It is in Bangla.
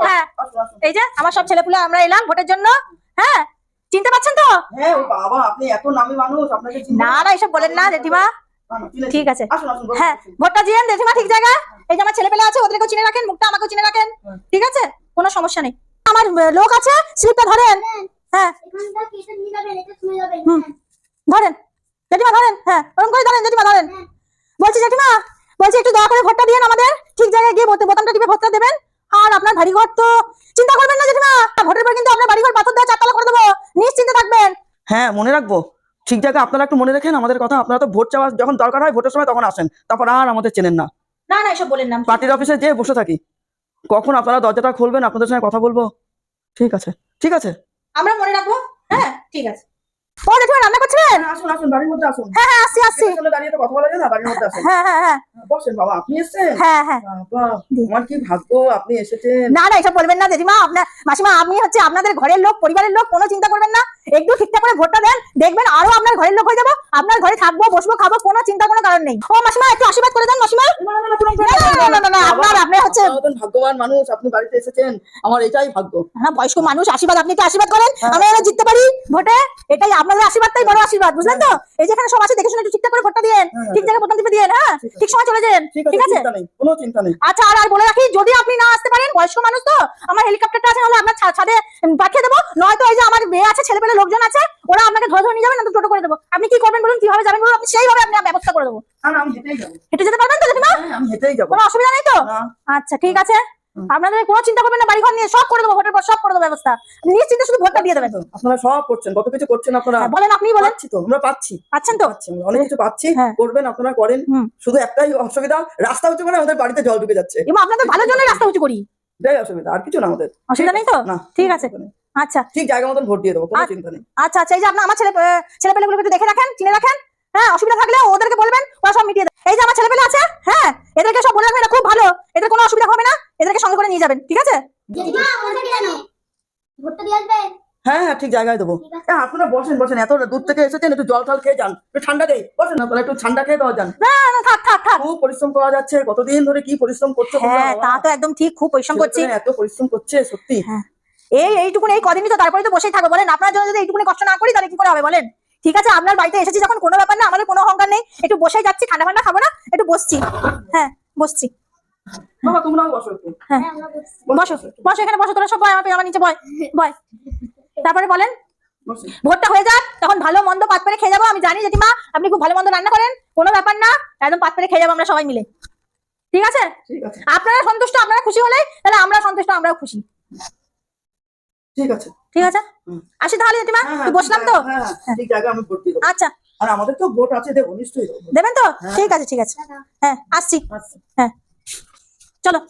হ্যাঁ এই যে আমার সব ছেলেপুলে আমরা এলাম ভোটের জন্য হ্যাঁ? চিনতে পারছেন তো? হ্যাঁ ও বাবা আপনি এত নামি মানুষ আপনাকে না না এসব বলেন না জেঠিমা। ঠিক আছে। আসুন আসুন বসুন, হ্যাঁ ভোটটা দিয়েন জেঠিমা ঠিক জায়গায় এই যে আমার ছেলে পেলে আছে ওদেরকেও চিনে রাখেন মুখটা আমাকেও চিনে রাখেন। ঠিক আছে? কোনো সমস্যা নেই। আমার লোক আছে স্লিপটা ধরেন। হ্যাঁ। এখানটা কেটে নিয়ে যাবেন এটা ছুঁয়ে যাবেন হুম। ধরেন। জেঠিমা ধরেন। হ্যাঁ ওরকম করে ধরেন জেঠিমা ধরেন। বলছি জেঠিমা বলছি একটু দয়া করে ভোটটা দিয়েন আমাদের। ঠিক জায়গায় গিয়ে ভোটে বোতামটা টিপে ভোটটা দেবেন। আর আপনার বাড়ি ঘর তো চিন্তা করবেন না জেঠিমা ভোটের পর কিন্তু আপনার বাড়ি ঘর পাথর দেওয়া চারতলা করে দেবো। নিশ্চিন্তে থাকবেন। হ্যাঁ মনে রাখব। ঠিক জায়গায় আপনারা একটু মনে রাখেন আমাদের কথা আপনারা তো ভোট চাওয়া যখন দরকার হয় ভোটের সময় তখন আসেন। তারপর আর আমাদের চেনেন না। না না এসব বলেন না পার্টির অফিসে যেয়ে বসে থাকি। কখন আপনারা দরজাটা খুলবেন আপনাদের সঙ্গে কথা বলব? ঠিক আছে। ঠিক আছে। আমরা মনে রাখব? হ্যাঁ ঠিক আছে। ও জেঠিমা রান্না করছিলেন আসুন আসুন বাড়ির মধ্যে আসুন। হ্যাঁ হ্যাঁ আসি আসি চলে দাঁড়িয়ে তো কথা বলা যায় না বাড়ির মধ্যে আসুন। হ্যাঁ হ্যাঁ হ্যাঁ। বসেন বাবা আপনি এসেছেন? হ্যাঁ হ্যাঁ। বাবা আমার কি ভাগ্য? আপনি এসেছেন? না না এসব বলবেন না জেঠিমা আপনার মাসিমা আপনি হচ্ছে আপনাদের ঘরের লোক পরিবারের লোক কোনো চিন্তা করবেন না। একটু ঠিকঠাক করে ভোটটা দেন দেখবেন আরও আপনার ঘরের লোক হয়ে যাব আপনার ঘরে থাকব বসবো খাব কোনো চিন্তা কারণ নেই। ও মাসিমা একটু আশীর্বাদ করে দেন মাসিমা। না, না, না, না, আপনার আপনি হচ্ছে ভাগ্যবান মানুষ আপনি বাড়িতে এসেছেন আমার এটাই ভাগ্য। হ্যাঁ বয়স্ক মানুষ আশীর্বাদ আপনি একটু আশীর্বাদ করেন। আমরা যেন জিততে পারি ভোটে। এটাই আপনাদের আশীর্বাদটাই বড় আশীর্বাদ বুঝলেন তো? এই যেখানে সব আছে দেখে শুনে একটু ঠিকঠাক করে ভোটটা দিয়েন। হ্যাঁ, ঠিক জায়গায় বোতাম টিপে দিয়েন হ্যাঁ? ঠিক সময় চলে যান। ঠিক আছে কোনো চিন্তা নেই। আচ্ছা আর আর বলে রাখি যদি আপনি না আসতে পারেন বয়স্ক মানুষ তো আমার হেলিকপ্টারটা আছে নাহলে আপনার ছাদে পাঠিয়ে দেবো। নয়তো এই যে আমার মেয়ে আছে ছেলে পেলে লোকজন আছে ধরে নিয়ে যাবেন না টোটো করে দেবো। আপনি কি করবেন বলুন কীভাবে যাবেন বলুন আপনি সেইভাবে আপনি ব্যবস্থা করে দেবো। না না আমি হেঁটেই যাব। হেঁটে যেতে পারবেন তো জেঠিমা? হ্যাঁ, আমি হেঁটেই যাব। কোনো অসুবিধা নেই তো? আচ্ছা ঠিক আছে। আপনাদের কোনো চিন্তা করবেন না বাড়ি ঘর নিয়ে সব করে দেবো ভোটের পর সব করে দেবো ব্যবস্থা। নিশ্চিন্তে শুধু ভোটটা দিয়ে দেবেন। আপনারা সব করছেন কত কিছু করছেন আপনারা? হ্যাঁ, বলেন আপনি বলেন। তো আমরা পাচ্ছি। পাচ্ছেন তো? পাচ্ছি অনেক কিছু পাচ্ছি হ্যাঁ। করবেন আপনারা করেন। শুধু একটাই অসুবিধা রাস্তা হচ্ছে মানে আমাদের বাড়িতে জল ঢুকে যাচ্ছে। এবং আপনাদের ভালোর জন্য রাস্তা উঁচু করি। এটাই অসুবিধা আর কিছু না আমাদের। অসুবিধা নেই তো? না ঠিক আছে। আচ্ছা। ঠিক জায়গা মতন ভোট দিয়ে দেবো কোনো। চিন্তা নেই। আচ্ছা আচ্ছা এই যে আপনার আমার ছেলে ছেলে পেলেগুলোকে একটু দেখে রাখেন চিনে রাখেন হ্যাঁ অসুবিধা থাকলে ওদেরকে বলবেন ওরা সব মিটিয়ে দেবে। এই যে আমার ছেলে পেলে আছে হ্যাঁ এদেরকে সব বলে রাখবেন এটা খুব ভালো এদের কোনো অসুবিধা হবে না এদেরকে সঙ্গে করে নিয়ে যাবেন ঠিক আছে? দিয়ে দিয়ে হ্যাঁ হ্যাঁ ঠিক জায়গায় দেবো। হ্যাঁ আপনারা বসেন বসেন এত দূর থেকে এসেছেন একটু জল টল খেয়ে যান একটু ঠান্ডা দেই বসেন আপনারা একটু ঠান্ডা খেয়ে দেওয়া যান। না না থাক থাক থাক। খুব পরিশ্রম করা যাচ্ছে কতদিন ধরে কি পরিশ্রম করছে হ্যাঁ তা তো একদম ঠিক খুব পরিশ্রম করছি। এত পরিশ্রম করছে সত্যি। এই এইটুকুন এই কদিনই তো তারপরে তো বসেই থাকো বলেন। আপনার জন্য যদি এইটুকুনি কষ্ট না করি তাহলে কি করে হবে বলেন? ঠিক আছে আপনার বাড়িতে এসেছি যখন কোনো ব্যাপার না আমাদের কোনো অহংকার নেই। একটু বসেই যাচ্ছি ঠান্ডা ঠান্ডা খাব না একটু বসছি। হ্যাঁ বসছি। বসো হ্যাঁ আমরা বসছি বসো বসো এখানে বসো তোরা সব বয় আমার আমার নিচে বয় বয়। তারপরে বলেন ভোটটা হয়ে যাক তখন ভালো মন্দ পাত পেরে খেয়ে যাব। আমি জানি জেঠিমা আপনি খুব ভালো মন্দ রান্না করেন কোনো ব্যাপার না একদম পাত পেরে খেয়ে যাব আমরা সবাই মিলে। ঠিক আছে? ঠিক আছে। আপনারা সন্তুষ্ট আপনারা খুশি হলে তাহলে আমরা সন্তুষ্ট আমরাও খুশি। ঠিক আছে। ঠিক আছে? আসি তাহলে জেঠিমা? হ্যাঁ, হ্যাঁ, বসলাম তো? হ্যাঁ ঠিক আছে আমি ভর্তি আচ্ছা। আর আমাদের তো ভোট আছে দেবো নিশ্চয়ই দেবেন তো। ঠিক আছে ঠিক আছে। হ্যাঁ আসছি। হ্যাঁ। চলো।